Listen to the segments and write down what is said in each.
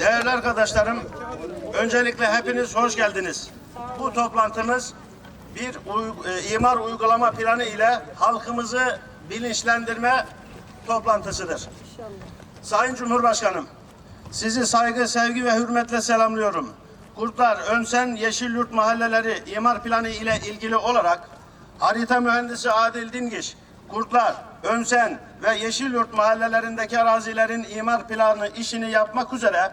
Değerli arkadaşlarım, öncelikle hepiniz hoş geldiniz. Bu toplantımız bir e, imar uygulama planı ile halkımızı bilinçlendirme toplantısıdır. Sayın Cumhurbaşkanım, sizi saygı, sevgi ve hürmetle selamlıyorum. Kurtlar, Önsen, Yeşilyurt mahalleleri imar planı ile ilgili olarak harita mühendisi Adil Dingiş, Kurtlar, Önsen ve Yeşilyurt mahallelerindeki arazilerin imar planı işini yapmak üzere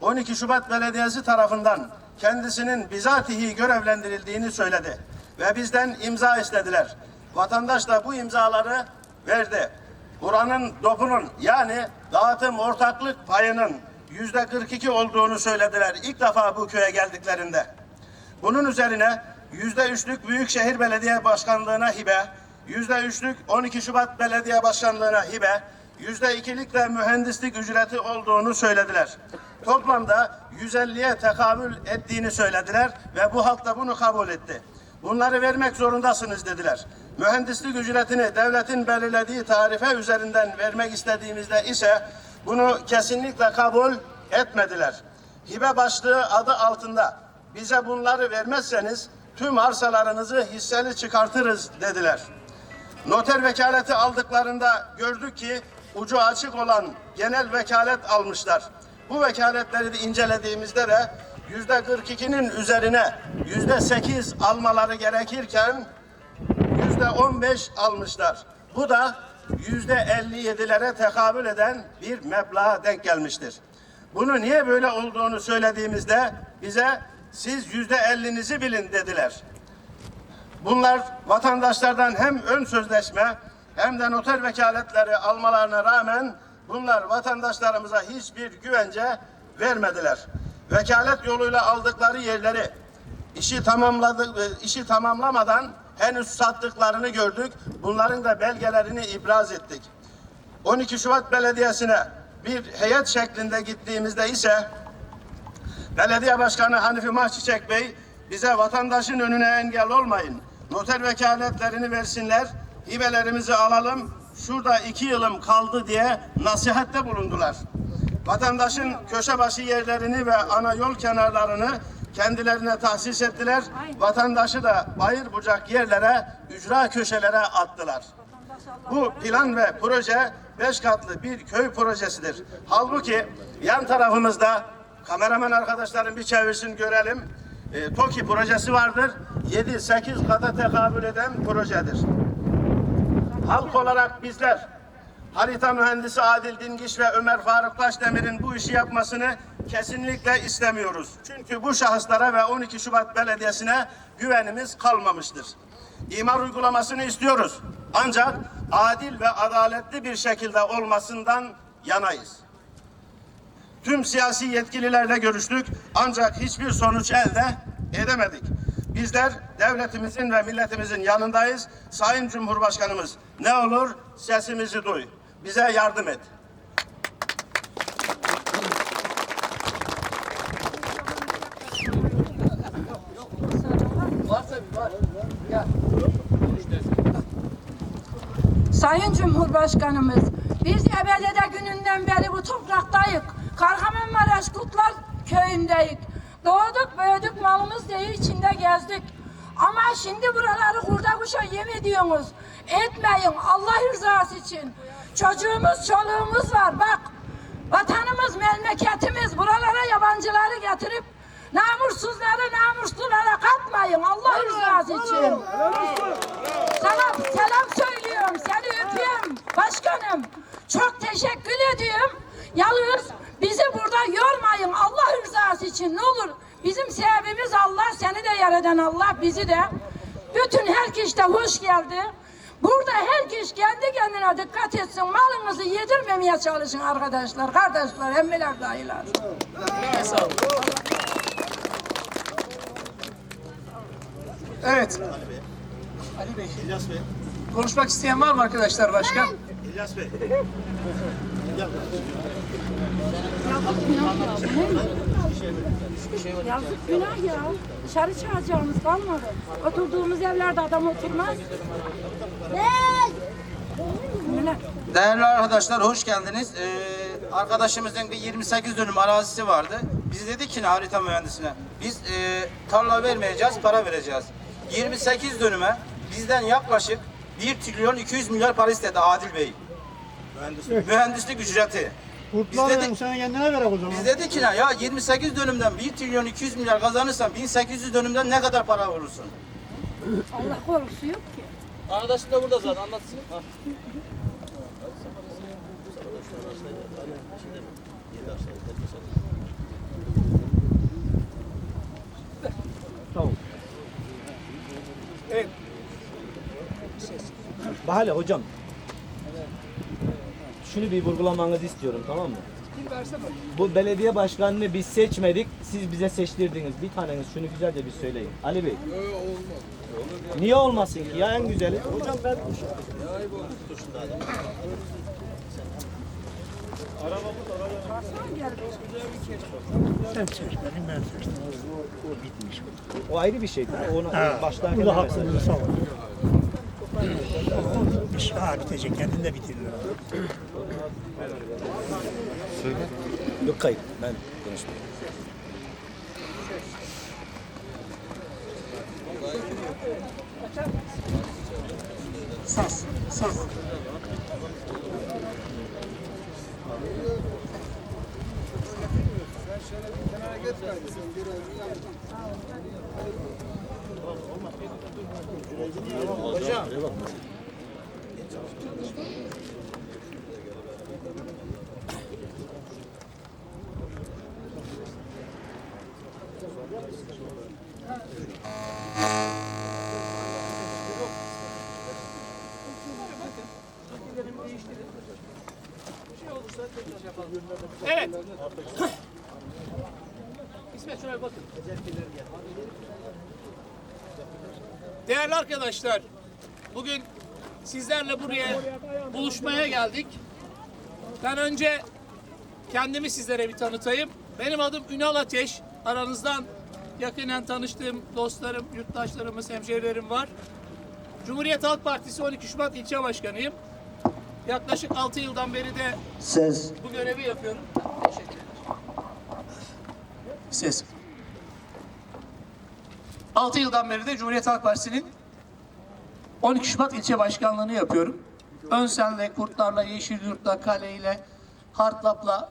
12 Şubat Belediyesi tarafından kendisinin bizatihi görevlendirildiğini söyledi ve bizden imza istediler. Vatandaş da bu imzaları verdi. Buranın dopunun yani dağıtım ortaklık payının yüzde 42 olduğunu söylediler ilk defa bu köye geldiklerinde. Bunun üzerine yüzde üçlük Büyükşehir Belediye Başkanlığı'na hibe, yüzde üçlük 12 Şubat Belediye Başkanlığı'na hibe, yüzde ikilik de mühendislik ücreti olduğunu söylediler. Toplamda 150'ye tekamül ettiğini söylediler ve bu halk da bunu kabul etti. Bunları vermek zorundasınız dediler. Mühendislik ücretini devletin belirlediği tarife üzerinden vermek istediğimizde ise bunu kesinlikle kabul etmediler. Hibe başlığı adı altında bize bunları vermezseniz tüm arsalarınızı hisseli çıkartırız dediler. Noter vekaleti aldıklarında gördük ki ucu açık olan genel vekalet almışlar. Bu vekaletleri de incelediğimizde de yüzde 42'nin üzerine yüzde 8 almaları gerekirken yüzde 15 almışlar. Bu da yüzde 57'lere tekabül eden bir meblağa denk gelmiştir. Bunu niye böyle olduğunu söylediğimizde bize siz yüzde 50'nizi bilin dediler. Bunlar vatandaşlardan hem ön sözleşme hem de noter vekaletleri almalarına rağmen bunlar vatandaşlarımıza hiçbir güvence vermediler. Vekalet yoluyla aldıkları yerleri işi tamamladı işi tamamlamadan henüz sattıklarını gördük. Bunların da belgelerini ibraz ettik. 12 Şubat Belediyesi'ne bir heyet şeklinde gittiğimizde ise Belediye Başkanı Hanifi Mahçiçek Bey bize vatandaşın önüne engel olmayın. Noter vekaletlerini versinler, hibelerimizi alalım. Şurada iki yılım kaldı diye nasihatte bulundular. Vatandaşın köşe başı yerlerini ve ana yol kenarlarını kendilerine tahsis ettiler. Vatandaşı da bayır bucak yerlere, ücra köşelere attılar. Bu plan ve proje beş katlı bir köy projesidir. Halbuki yan tarafımızda kameraman arkadaşlarım bir çevirsin görelim. E, TOKİ projesi vardır. 7-8 kata tekabül eden projedir. Halk olarak bizler harita mühendisi Adil Dingiş ve Ömer Faruk Taşdemir'in bu işi yapmasını kesinlikle istemiyoruz. Çünkü bu şahıslara ve 12 Şubat Belediyesi'ne güvenimiz kalmamıştır. İmar uygulamasını istiyoruz. Ancak adil ve adaletli bir şekilde olmasından yanayız. Tüm siyasi yetkililerle görüştük ancak hiçbir sonuç elde edemedik. Bizler devletimizin ve milletimizin yanındayız. Sayın Cumhurbaşkanımız ne olur sesimizi duy. Bize yardım et. Sayın Cumhurbaşkanımız, biz ebedede gününden beri bu topraktayız. Kahramanmaraş Kutlar köyündeyiz. Doğduk, büyüdük, malımız diye içinde gezdik. Ama şimdi buraları kurda kuşa yem ediyorsunuz. Etmeyin Allah rızası için. Çocuğumuz, çoluğumuz var. Bak, vatanımız, memleketimiz. Buralara yabancıları getirip namursuzları namuslulara katmayın Allah rızası için. Sana selam söylüyorum, seni öpüyorum başkanım. Çok teşekkür ediyorum. Yalnız bizi burada yormayın Allah rızası için ne olur. Bizim sebebimiz Allah, seni de yaradan Allah, bizi de. Bütün herkes de hoş geldi. Burada herkes kendi kendine dikkat etsin. Malınızı yedirmemeye çalışın arkadaşlar, kardeşler, emmiler, dayılar. Evet. Ali Bey. Konuşmak isteyen var mı arkadaşlar başka? İlyas Bey. Yazık günah ya. Dışarı çağıracağımız kalmadı. Oturduğumuz evlerde adam oturmaz. Değerli arkadaşlar hoş geldiniz. Ee, arkadaşımızın bir 28 dönüm arazisi vardı. Biz dedik ki ne harita mühendisine. Biz e, tarla vermeyeceğiz, para vereceğiz. 28 dönüme bizden yaklaşık 1 trilyon 200 milyar para istedi Adil Bey. Mühendislik ücreti. Biz Kurtlar dedik, dedim sana kendine verek o zaman. biz dedik ki ya 28 dönümden 1 trilyon 200 milyar kazanırsan 1800 dönümden ne kadar para vurursun? Allah korusu yok ki. Arkadaşım da burada zaten anlatsın. Bahane hocam. Şunu bir vurgulamanızı istiyorum tamam mı? Bu belediye başkanını biz seçmedik, siz bize seçtirdiniz. Bir taneniz şunu güzelce bir söyleyin. Ali Bey. Niye olmasın ki ya en güzeli? Hocam ben Sen seç beni ben seçtim. O, bitmiş. o ayrı bir şey. Onu Ha, baştan bu da söylemesi. hakkınızı savun. İş ha bitecek kendinde bitirir. Yok kayıp. Ben konuşmayayım. Sas, sas. Evet. İsmet şuna bakın. Değerli arkadaşlar, bugün sizlerle buraya buluşmaya geldik. Ben önce kendimi sizlere bir tanıtayım. Benim adım Ünal Ateş. Aranızdan yakinen tanıştığım dostlarım, yurttaşlarımız, hemşehrilerim var. Cumhuriyet Halk Partisi 12 Şubat ilçe başkanıyım. Yaklaşık 6 yıldan beri de Ses. bu görevi yapıyorum. Teşekkür ederim. Ses. 6 yıldan beri de Cumhuriyet Halk Partisi'nin 12 Şubat ilçe başkanlığını yapıyorum. Önsel'le, Kurtlar'la, Yeşilyurt'la, Kale'yle, Hartlap'la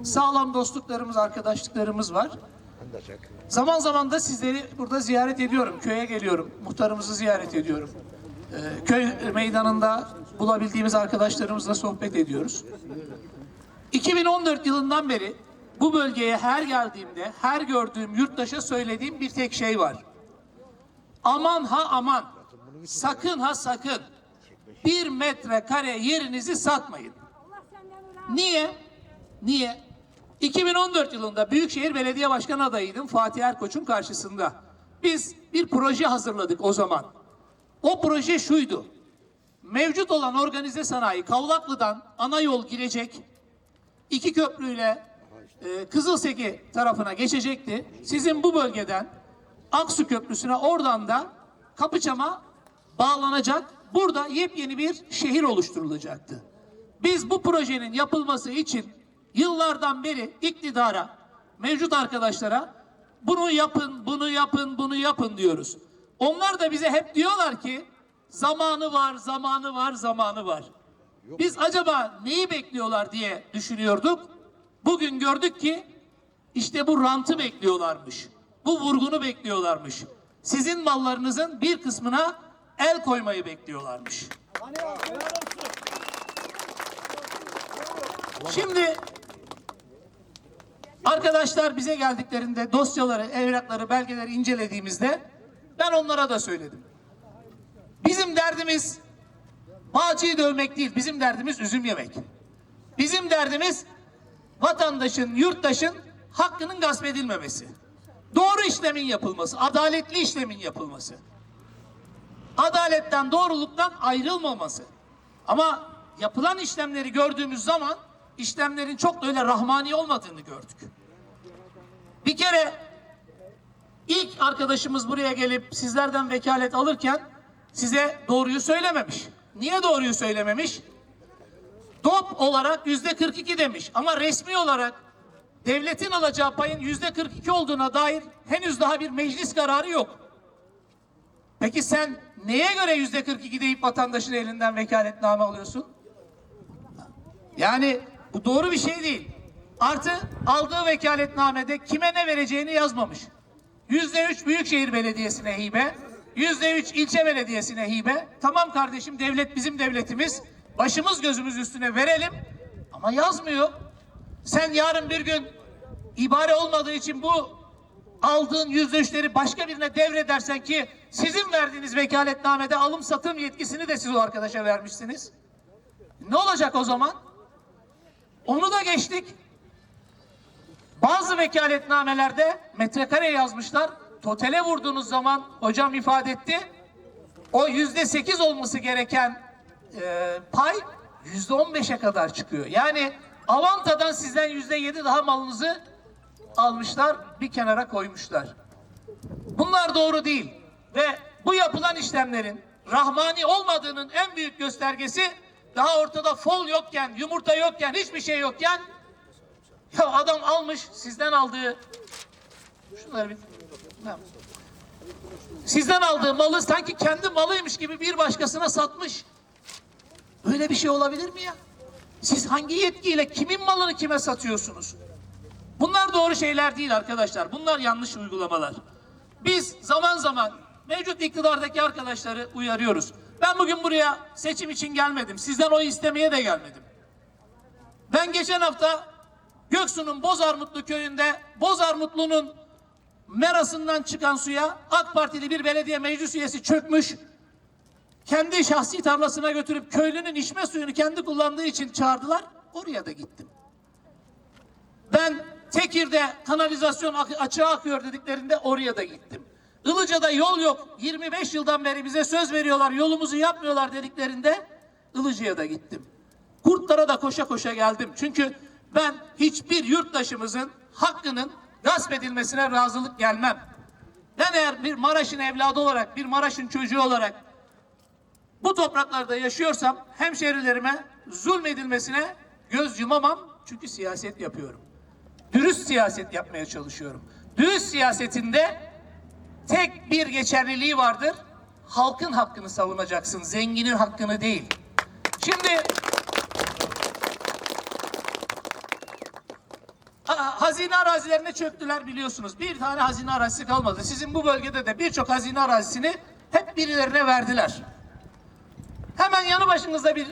e, sağlam dostluklarımız, arkadaşlıklarımız var. Zaman zaman da sizleri burada ziyaret ediyorum. Köye geliyorum. Muhtarımızı ziyaret ediyorum. E, köy meydanında bulabildiğimiz arkadaşlarımızla sohbet ediyoruz. 2014 yılından beri bu bölgeye her geldiğimde, her gördüğüm yurttaşa söylediğim bir tek şey var. Aman ha aman, sakın ha sakın bir metrekare yerinizi satmayın. Niye? Niye? 2014 yılında Büyükşehir Belediye Başkanı adayıydım Fatih Erkoç'un karşısında. Biz bir proje hazırladık o zaman. O proje şuydu. Mevcut olan organize sanayi Kavlaklı'dan ana yol girecek. iki köprüyle e, Kızılseki tarafına geçecekti. Sizin bu bölgeden Aksu Köprüsü'ne oradan da Kapıçam'a bağlanacak. Burada yepyeni bir şehir oluşturulacaktı. Biz bu projenin yapılması için yıllardan beri iktidara, mevcut arkadaşlara bunu yapın, bunu yapın, bunu yapın diyoruz. Onlar da bize hep diyorlar ki zamanı var, zamanı var, zamanı var. Biz acaba neyi bekliyorlar diye düşünüyorduk. Bugün gördük ki işte bu rantı bekliyorlarmış. Bu vurgunu bekliyorlarmış. Sizin mallarınızın bir kısmına el koymayı bekliyorlarmış. Şimdi arkadaşlar bize geldiklerinde dosyaları, evrakları, belgeleri incelediğimizde ben onlara da söyledim. Bizim derdimiz Bağcıyı dövmek değil, bizim derdimiz üzüm yemek. Bizim derdimiz vatandaşın, yurttaşın hakkının gasp edilmemesi. Doğru işlemin yapılması, adaletli işlemin yapılması. Adaletten, doğruluktan ayrılmaması. Ama yapılan işlemleri gördüğümüz zaman işlemlerin çok da öyle rahmani olmadığını gördük. Bir kere ilk arkadaşımız buraya gelip sizlerden vekalet alırken size doğruyu söylememiş. Niye doğruyu söylememiş? DOP olarak yüzde 42 demiş ama resmi olarak devletin alacağı payın yüzde 42 olduğuna dair henüz daha bir meclis kararı yok. Peki sen neye göre yüzde 42 deyip vatandaşın elinden vekaletname alıyorsun? Yani bu doğru bir şey değil. Artı aldığı vekaletnamede kime ne vereceğini yazmamış. Yüzde üç Büyükşehir Belediyesi'ne hibe, yüzde üç ilçe belediyesine hibe. Tamam kardeşim devlet bizim devletimiz. Başımız gözümüz üstüne verelim ama yazmıyor. Sen yarın bir gün ibare olmadığı için bu aldığın yüzde üçleri başka birine devredersen ki sizin verdiğiniz vekaletnamede alım satım yetkisini de siz o arkadaşa vermişsiniz. Ne olacak o zaman? Onu da geçtik. Bazı vekaletnamelerde metrekare yazmışlar. Totale vurduğunuz zaman hocam ifade etti. O yüzde sekiz olması gereken e, pay yüzde on beşe kadar çıkıyor. Yani Avanta'dan sizden yüzde yedi daha malınızı almışlar, bir kenara koymuşlar. Bunlar doğru değil. Ve bu yapılan işlemlerin rahmani olmadığının en büyük göstergesi daha ortada fol yokken, yumurta yokken, hiçbir şey yokken ya adam almış sizden aldığı şunları bir sizden aldığı malı sanki kendi malıymış gibi bir başkasına satmış. Öyle bir şey olabilir mi ya? Siz hangi yetkiyle kimin malını kime satıyorsunuz? Bunlar doğru şeyler değil arkadaşlar. Bunlar yanlış uygulamalar. Biz zaman zaman mevcut iktidardaki arkadaşları uyarıyoruz. Ben bugün buraya seçim için gelmedim. Sizden oy istemeye de gelmedim. Ben geçen hafta Göksu'nun Bozarmutlu köyünde Bozarmutlu'nun merasından çıkan suya AK Partili bir belediye meclis üyesi çökmüş. Kendi şahsi tarlasına götürüp köylünün içme suyunu kendi kullandığı için çağırdılar. Oraya da gittim. Ben Tekir'de kanalizasyon açığa akıyor dediklerinde oraya da gittim. Ilıca'da yol yok. 25 yıldan beri bize söz veriyorlar, yolumuzu yapmıyorlar dediklerinde Ilıca'ya da gittim. Kurtlara da koşa koşa geldim. Çünkü ben hiçbir yurttaşımızın hakkının gasp edilmesine razılık gelmem. Ben eğer bir Maraş'ın evladı olarak, bir Maraş'ın çocuğu olarak bu topraklarda yaşıyorsam hemşerilerime zulmedilmesine göz yumamam çünkü siyaset yapıyorum. Dürüst siyaset yapmaya çalışıyorum. Dürüst siyasetinde tek bir geçerliliği vardır. Halkın hakkını savunacaksın, zenginin hakkını değil. Şimdi Ha- hazine arazilerine çöktüler biliyorsunuz. Bir tane hazine arazisi kalmadı. Sizin bu bölgede de birçok hazine arazisini hep birilerine verdiler. Hemen yanı başınızda bir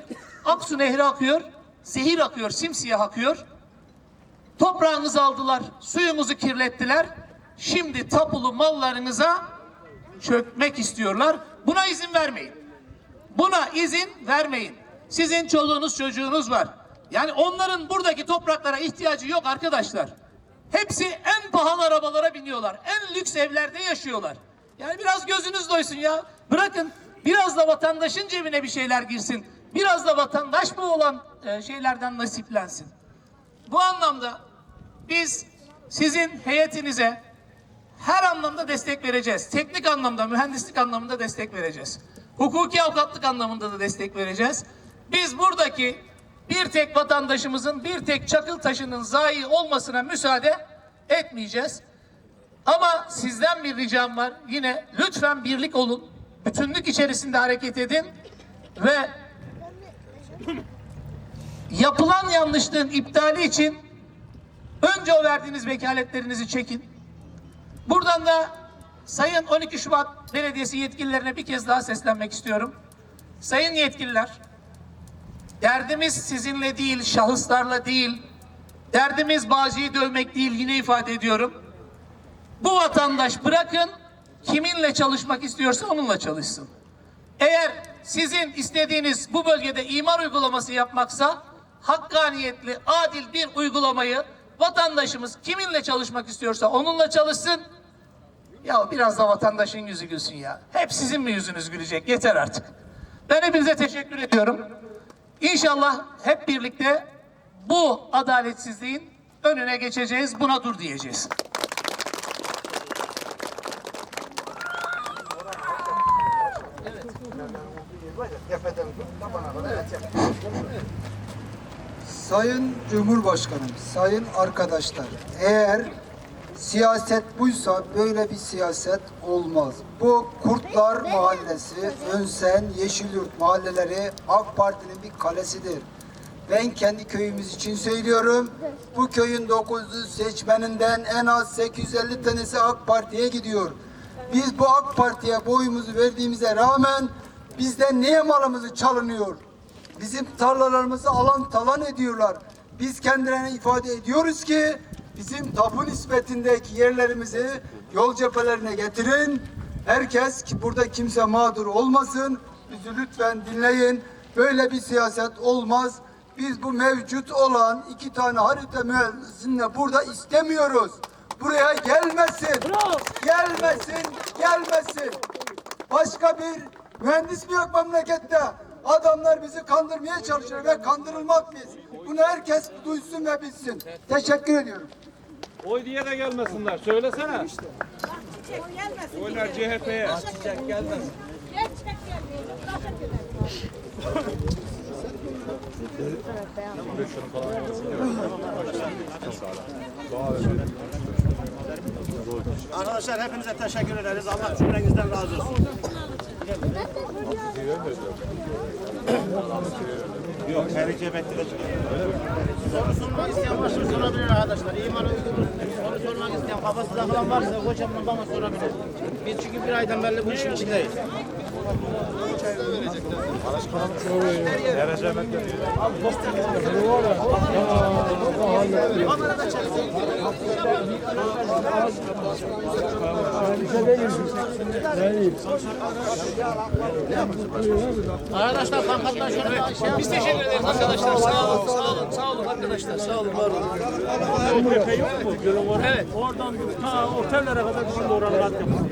Aksu Nehri akıyor. Zehir akıyor, simsiyah akıyor. Toprağınızı aldılar, suyumuzu kirlettiler. Şimdi tapulu mallarınıza çökmek istiyorlar. Buna izin vermeyin. Buna izin vermeyin. Sizin çoluğunuz çocuğunuz var. Yani onların buradaki topraklara ihtiyacı yok arkadaşlar. Hepsi en pahalı arabalara biniyorlar. En lüks evlerde yaşıyorlar. Yani biraz gözünüz doysun ya. Bırakın biraz da vatandaşın cebine bir şeyler girsin. Biraz da vatandaş bu olan e, şeylerden nasiplensin. Bu anlamda biz sizin heyetinize her anlamda destek vereceğiz. Teknik anlamda, mühendislik anlamında destek vereceğiz. Hukuki avukatlık anlamında da destek vereceğiz. Biz buradaki bir tek vatandaşımızın bir tek çakıl taşının zayi olmasına müsaade etmeyeceğiz. Ama sizden bir ricam var. Yine lütfen birlik olun. Bütünlük içerisinde hareket edin ve yapılan yanlışlığın iptali için önce o verdiğiniz vekaletlerinizi çekin. Buradan da Sayın 12 Şubat Belediyesi yetkililerine bir kez daha seslenmek istiyorum. Sayın yetkililer, derdimiz sizinle değil, şahıslarla değil, derdimiz Bağcı'yı dövmek değil, yine ifade ediyorum. Bu vatandaş bırakın, kiminle çalışmak istiyorsa onunla çalışsın. Eğer sizin istediğiniz bu bölgede imar uygulaması yapmaksa, hakkaniyetli, adil bir uygulamayı vatandaşımız kiminle çalışmak istiyorsa onunla çalışsın. Ya biraz da vatandaşın yüzü gülsün ya. Hep sizin mi yüzünüz gülecek? Yeter artık. Ben hepinize teşekkür ediyorum. İnşallah hep birlikte bu adaletsizliğin önüne geçeceğiz, buna dur diyeceğiz. Sayın Cumhurbaşkanım, sayın arkadaşlar, eğer siyaset buysa böyle bir siyaset olmaz. Bu Kurtlar Mahallesi, Önsen, Yeşilyurt mahalleleri AK Parti'nin bir kalesidir. Ben kendi köyümüz için söylüyorum. Bu köyün 900 seçmeninden en az 850 tanesi AK Parti'ye gidiyor. Biz bu AK Parti'ye boyumuzu verdiğimize rağmen bizden niye malımızı çalınıyor? Bizim tarlalarımızı alan talan ediyorlar. Biz kendilerine ifade ediyoruz ki bizim tapu nispetindeki yerlerimizi yol cephelerine getirin. Herkes ki burada kimse mağdur olmasın. Bizi lütfen dinleyin. Böyle bir siyaset olmaz. Biz bu mevcut olan iki tane harita mühendisini burada istemiyoruz. Buraya gelmesin. Gelmesin, gelmesin. Başka bir mühendis mi yok memlekette? Adamlar bizi kandırmaya çalışıyor ve kandırılmak biz. Bunu herkes duysun ve bilsin. Teşekkür ediyorum. Oy diye de gelmesinler. Söylesene. Oylar CHP'ye. Arkadaşlar hepinize teşekkür ederiz. Allah cümlenizden razı olsun. Yok, her iki Soru sormak isteyen varsa sorabilir arkadaşlar. İman uygun. Soru sormak isteyen kafası takılan varsa hocamla bana sorabilir. Biz çünkü bir aydan beri bu işin içindeyiz. Arkadaşlar pankartlar şöyle Biz teşekkür ederiz arkadaşlar. Sağ olun, sağ olun, sağ olun arkadaşlar. Sağ olun, var olun. Evet. Oradan ta otellere kadar bizim de oralara at yapalım.